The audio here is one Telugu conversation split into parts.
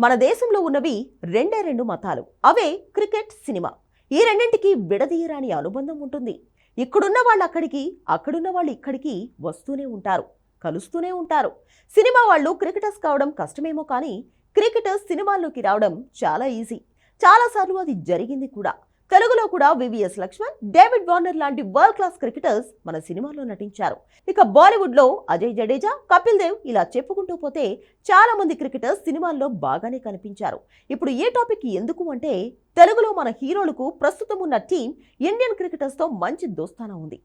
మన దేశంలో ఉన్నవి రెండే రెండు మతాలు. అవే క్రికెట్ సినిమా. ఈ రెండింటికి విడదీయరాని అనుబంధం ఉంటుంది. ఇక్కడున్న వాళ్ళు అక్కడికి అక్కడున్న వాళ్ళు ఇక్కడికి వస్తూనే ఉంటారు. కలుస్తూనే ఉంటారు. సినిమా వాళ్ళు క్రికెటర్స్ కావడం కష్టమేమో కానీ క్రికెటర్స్ సినిమాల్లోకి రావడం చాలా ఈజీ. చాలాసార్లు అది జరిగింది కూడా. తెలుగులో కూడా వివిఎస్ లక్ష్మణ్ డేవిడ్ వార్నర్ లాంటి వరల్డ్ క్లాస్ క్రికెటర్స్ మన సినిమాలో నటించారు. ఇక బాలీవుడ్లో అజయ్ జడేజా కపిల్ దేవ్ ఇలా చెప్పుకుంటూ పోతే చాలా మంది క్రికెటర్స్ సినిమాల్లో బాగానే కనిపించారు. ఇప్పుడు ఏ టాపిక్ ఎందుకు అంటే తెలుగులో మన హీరోలకు ప్రస్తుతం ఉన్న టీం ఇండియన్ క్రికెటర్స్తో మంచి దోస్తానా ఉంది.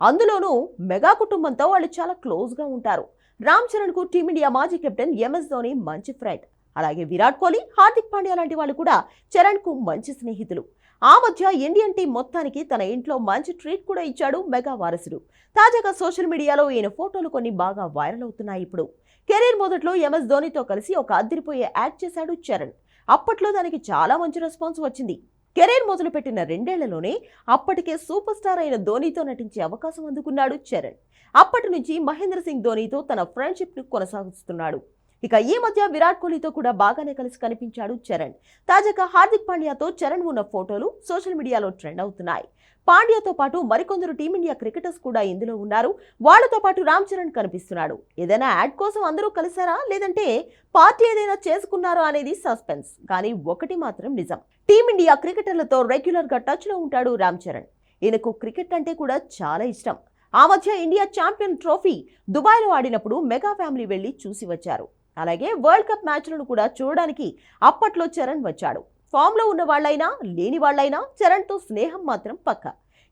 అందులోనూ మెగా కుటుంబంతో వాళ్ళు చాలా క్లోజ్గా ఉంటారు. రామ్ చరణ్కు టీమిండియా మాజీ కెప్టెన్ ఎంఎస్ ధోని మంచి ఫ్రెండ్ అలాగే విరాట్ కోహ్లీ హార్దిక్ పాండ్యా లాంటి వాళ్ళు కూడా చరణ్కు మంచి స్నేహితులు. ఆ మధ్య ఇండియన్ టీం మొత్తానికి తన ఇంట్లో మంచి ట్రీట్ కూడా ఇచ్చాడు మెగా వారసుడు. తాజాగా సోషల్ మీడియాలో ఈయన ఫోటోలు కొన్ని బాగా వైరల్ అవుతున్నాయి ఇప్పుడు. కెరీర్ మొదట్లో ఎంఎస్ ధోనితో కలిసి ఒక అద్దరిపోయే యాడ్ చేశాడు చరణ్. అప్పట్లో దానికి చాలా మంచి రెస్పాన్స్ వచ్చింది. కెరీర్ మొదలుపెట్టిన రెండేళ్ళలోనే అప్పటికే సూపర్ స్టార్ అయిన ధోనితో నటించే అవకాశం అందుకున్నాడు చరణ్. అప్పటి నుంచి మహేంద్ర సింగ్ ధోనితో తన ఫ్రెండ్షిప్ను కొనసాగిస్తున్నాడు. ఇక ఈ మధ్య విరాట్ కోహ్లీతో కూడా బాగానే కలిసి కనిపించాడు చరణ్. తాజాగా హార్దిక్ పాండ్యాతో చరణ్ ఉన్న ఫోటోలు సోషల్ మీడియాలో ట్రెండ్ అవుతున్నాయి. పాండ్యాతో పాటు మరికొందరు టీమిండియా క్రికెటర్స్ కూడా ఇందులో ఉన్నారు. వాళ్ళతో పాటు రామ్ చరణ్ కనిపిస్తున్నాడు. ఏదైనా యాడ్ కోసం అందరూ కలిశారా లేదంటే పార్టీ ఏదైనా చేసుకున్నారా అనేది సస్పెన్స్. కానీ ఒకటి మాత్రం నిజం. టీమిండియా క్రికెటర్లతో రెగ్యులర్గా టచ్లో ఉంటాడు రామ్ చరణ్. ఈయనకు క్రికెట్ అంటే కూడా చాలా ఇష్టం. ఆ మధ్య ఇండియా ఛాంపియన్ ట్రోఫీ దుబాయ్లో ఆడినప్పుడు మెగా ఫ్యామిలీ వెళ్ళి చూసి వచ్చారు. అలాగే వరల్డ్ కప్ మ్యాచ్లను కూడా చూడడానికి అప్పట్లో చరణ్ వచ్చాడు. ఫామ్లో ఉన్న వాళ్ళైనా లేని వాళ్ళైనా చరణ్తో స్నేహం మాత్రం పక్క.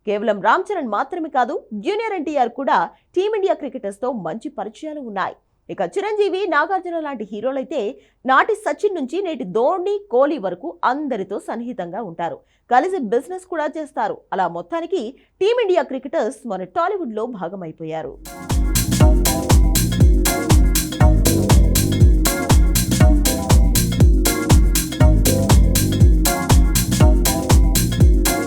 కేవలం రామ్ చరణ్ మాత్రమే కాదు జూనియర్ ఎన్టీఆర్ కూడా టీమిండియా క్రికెటర్స్తో మంచి పరిచయాలు ఉన్నాయి. ఇక చిరంజీవి నాగార్జున లాంటి హీరోలైతే నాటి సచిన్ నుంచి నేటి ధోని కోహ్లీ వరకు అందరితో సన్నిహితంగా ఉంటారు. కలిసి బిజినెస్ కూడా చేస్తారు. అలా మొత్తానికి టీమిండియా క్రికెటర్స్ మన టాలీవుడ్లో భాగమైపోయారు.